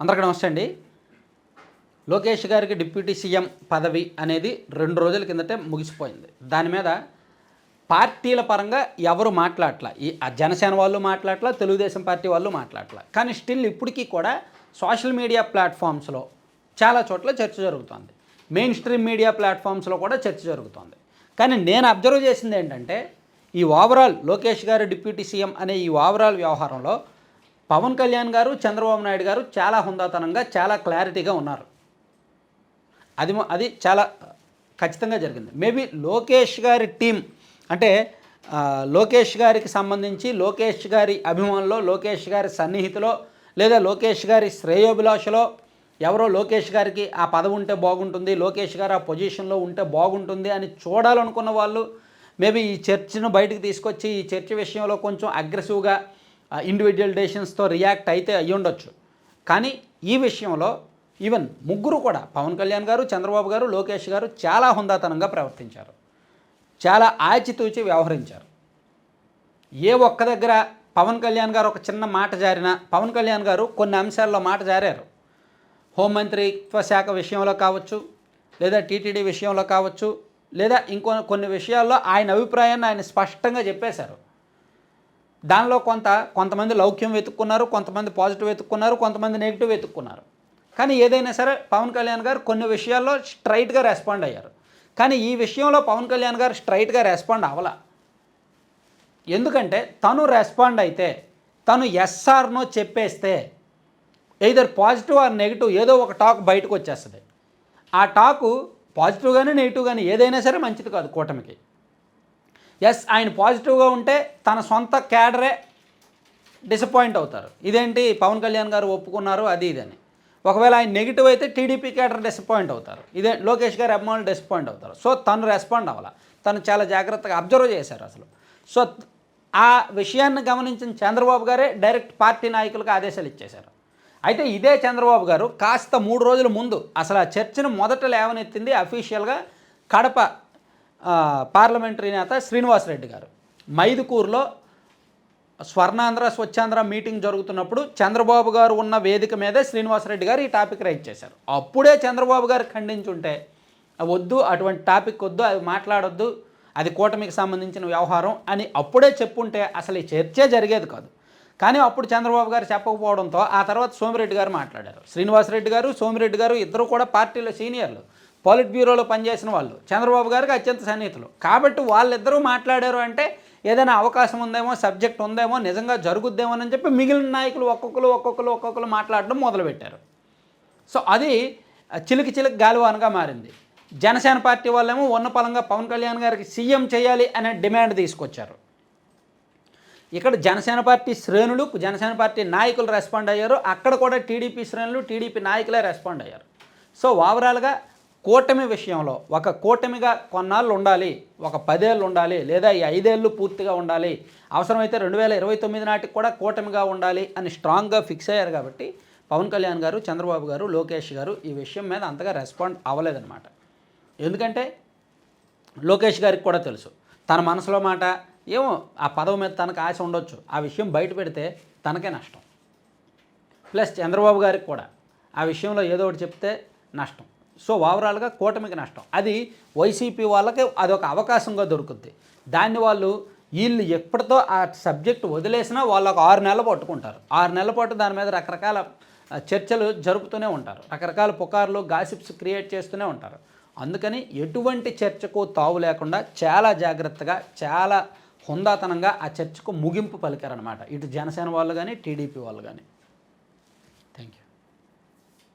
అందరికీ నమస్తే అండి. లోకేష్ గారికి డిప్యూటీ సీఎం పదవి అనేది రెండు రోజుల కిందటే ముగిసిపోయింది. దాని మీద పార్టీల పరంగా ఎవరు మాట్లాడలా ఈ జనసేన వాళ్ళు మాట్లాడలా తెలుగుదేశం పార్టీ వాళ్ళు మాట్లాడలా కానీ స్టిల్ ఇప్పటికీ కూడా సోషల్ మీడియా ప్లాట్ఫామ్స్లో చాలా చోట్ల చర్చ జరుగుతుంది. మెయిన్ స్ట్రీమ్ మీడియా ప్లాట్ఫామ్స్లో కూడా చర్చ జరుగుతుంది. కానీ నేను అబ్జర్వ్ చేసింది ఏంటంటే ఈ ఓవరాల్ లోకేష్ గారు డిప్యూటీ సీఎం అనే ఈ ఓవరాల్ వ్యవహారంలో పవన్ కళ్యాణ్ గారు చంద్రబాబు నాయుడు గారు చాలా హుందాతనంగా చాలా క్లారిటీగా ఉన్నారు. అది అది చాలా ఖచ్చితంగా జరిగింది. మేబీ లోకేష్ గారి టీం అంటే లోకేష్ గారికి సంబంధించి లోకేష్ గారి అభిమానులో లోకేష్ గారి సన్నిహితులో లేదా లోకేష్ గారి శ్రేయోభిలాషలో ఎవరో లోకేష్ గారికి ఆ పదవి ఉంటే బాగుంటుంది లోకేష్ గారు ఆ పొజిషన్లో ఉంటే బాగుంటుంది అని చూడాలనుకున్న వాళ్ళు మేబీ ఈ చర్చను బయటకు తీసుకొచ్చి ఈ చర్చ విషయంలో కొంచెం అగ్రెసివ్గా ఇండివిజువల్ డెసిషన్స్తో రియాక్ట్ అయితే అయ్యి ఉండొచ్చు. కానీ ఈ విషయంలో ఈవెన్ ముగ్గురు కూడా పవన్ కళ్యాణ్ గారు చంద్రబాబు గారు లోకేష్ గారు చాలా హుందాతనంగా ప్రవర్తించారు. చాలా ఆచితూచి వ్యవహరించారు. ఏ ఒక్క దగ్గర పవన్ కళ్యాణ్ గారు ఒక చిన్న మాట జారినా పవన్ కళ్యాణ్ గారు కొన్ని అంశాల్లో మాట జారారు. హోంమంత్రిత్వ శాఖ విషయంలో కావచ్చు లేదా టీటీడీ విషయంలో కావచ్చు లేదా ఇంకో కొన్ని విషయాల్లో ఆయన అభిప్రాయాన్ని ఆయన స్పష్టంగా చెప్పేశారు. దానిలో కొంత కొంతమంది లౌక్యం వెతుక్కున్నారు కొంతమంది పాజిటివ్ వెతుక్కున్నారు కొంతమంది నెగిటివ్ వెతుక్కున్నారు. కానీ ఏదైనా సరే పవన్ కళ్యాణ్ గారు కొన్ని విషయాల్లో స్ట్రైట్గా రెస్పాండ్ అయ్యారు. కానీ ఈ విషయంలో పవన్ కళ్యాణ్ గారు స్ట్రైట్గా రెస్పాండ్ అవ్వాల. ఎందుకంటే తను రెస్పాండ్ అయితే తను ఎస్ఆర్నో చెప్పేస్తే ఎయిదర్ పాజిటివ్ ఆర్ నెగిటివ్ ఏదో ఒక టాక్ బయటకు వచ్చేస్తుంది. ఆ టాకు పాజిటివ్ కానీ నెగిటివ్ కానీ ఏదైనా సరే మంచిది కాదు కూటమికి. ఎస్ ఆయన పాజిటివ్గా ఉంటే తన సొంత క్యాడరే డిసప్పాయింట్ అవుతారు. ఇదేంటి? పవన్ కళ్యాణ్ గారు ఒప్పుకున్నారు అది ఇదని ఒకవేళ ఆయన నెగిటివ్ అయితే టీడీపీ క్యాడర్ డిసప్పాయింట్ అవుతారు. ఇదే లోకేష్ గారు అభిమానులు డిసప్పాయింట్ అవుతారు. సో తను రెస్పాండ్ అవ్వాల. తను చాలా జాగ్రత్తగా అబ్జర్వ్ చేశారు అసలు. సో ఆ విషయాన్ని గమనించిన చంద్రబాబు గారే డైరెక్ట్ పార్టీ నాయకులకు ఆదేశాలు ఇచ్చేశారు. అయితే ఇదే చంద్రబాబు గారు కాస్త మూడు రోజుల ముందు అసలు ఆ చర్చను మొదట లేవనెత్తింది అఫీషియల్గా కడప పార్లమెంటరీ నేత శ్రీనివాసరెడ్డి గారు. మైదుకూరులో స్వర్ణాంధ్ర స్వచ్ఛాంధ్ర మీటింగ్ జరుగుతున్నప్పుడు చంద్రబాబు గారు ఉన్న వేదిక మీదే శ్రీనివాసరెడ్డి గారు ఈ టాపిక్ రైట్ చేశారు. అప్పుడే చంద్రబాబు గారు ఖండించుంటే వద్దు అటువంటి టాపిక్ వద్దు అది మాట్లాడొద్దు అది కూటమికి సంబంధించిన వ్యవహారం అని అప్పుడే చెప్పుంటే అసలు ఈ చర్చే జరిగేది కాదు. కానీ అప్పుడు చంద్రబాబు గారు చెప్పకపోవడంతో ఆ తర్వాత సోమిరెడ్డి గారు మాట్లాడారు. శ్రీనివాసరెడ్డి గారు సోమిరెడ్డి గారు ఇద్దరు కూడా పార్టీలో సీనియర్లు. పాలిట్ బ్యూరోలో పనిచేసిన వాళ్ళు చంద్రబాబు గారికి అత్యంత సన్నిహితులు. కాబట్టి వాళ్ళిద్దరూ మాట్లాడారు అంటే ఏదైనా అవకాశం ఉందేమో సబ్జెక్ట్ ఉందేమో నిజంగా జరుగుద్దేమోనని చెప్పి మిగిలిన నాయకులు ఒక్కొక్కరు ఒక్కొక్కరు ఒక్కొక్కరు మాట్లాడడం మొదలుపెట్టారు. సో అది చిలికి చిలికి గాలివానగా మారింది. జనసేన పార్టీ వాళ్ళేమో ఉన్న పలంగా పవన్ కళ్యాణ్ గారికి సీఎం చేయాలి అనే డిమాండ్ తీసుకొచ్చారు. ఇక్కడ జనసేన పార్టీ శ్రేణులు జనసేన పార్టీ నాయకులు రెస్పాండ్ అయ్యారు. అక్కడ కూడా టీడీపీ శ్రేణులు టీడీపీ నాయకులే రెస్పాండ్ అయ్యారు. సో ఓవరాల్గా కూటమి విషయంలో ఒక కూటమిగా కొన్నాళ్ళు ఉండాలి ఒక పదేళ్ళు ఉండాలి లేదా ఈ ఐదేళ్ళు పూర్తిగా ఉండాలి అవసరమైతే రెండు వేల ఇరవై తొమ్మిది నాటికి కూడా కూటమిగా ఉండాలి అని స్ట్రాంగ్గా ఫిక్స్ అయ్యారు కాబట్టి పవన్ కళ్యాణ్ గారు చంద్రబాబు గారు లోకేష్ గారు ఈ విషయం మీద అంతగా రెస్పాండ్ అవ్వలేదన్నమాట. ఎందుకంటే లోకేష్ గారికి కూడా తెలుసు తన మనసులో మాట ఏమో ఆ పదవి మీద తనకు ఆశ ఉండొచ్చు ఆ విషయం బయట పెడితే తనకే నష్టం. ప్లస్ చంద్రబాబు గారికి కూడా ఆ విషయంలో ఏదో ఒకటి చెప్తే నష్టం. సో ఓవరాల్గా కూటమికి నష్టం. అది వైసీపీ వాళ్ళకి అదొక అవకాశంగా దొరుకుద్ది. దాన్ని వాళ్ళు వీళ్ళు ఎప్పటితో ఆ సబ్జెక్ట్ వదిలేసినా వాళ్ళు ఒక ఆరు నెలలు పట్టుకుంటారు. ఆరు నెలల పాటు దాని మీద రకరకాల చర్చలు జరుపుతూనే ఉంటారు. రకరకాల పుకార్లు గాసిప్స్ క్రియేట్ చేస్తూనే ఉంటారు. అందుకని ఎటువంటి చర్చకు తావు లేకుండా చాలా జాగ్రత్తగా చాలా హుందాతనంగా ఆ చర్చకు ముగింపు పలికారనమాట ఇటు జనసేన వాళ్ళు కానీ టీడీపీ వాళ్ళు కానీ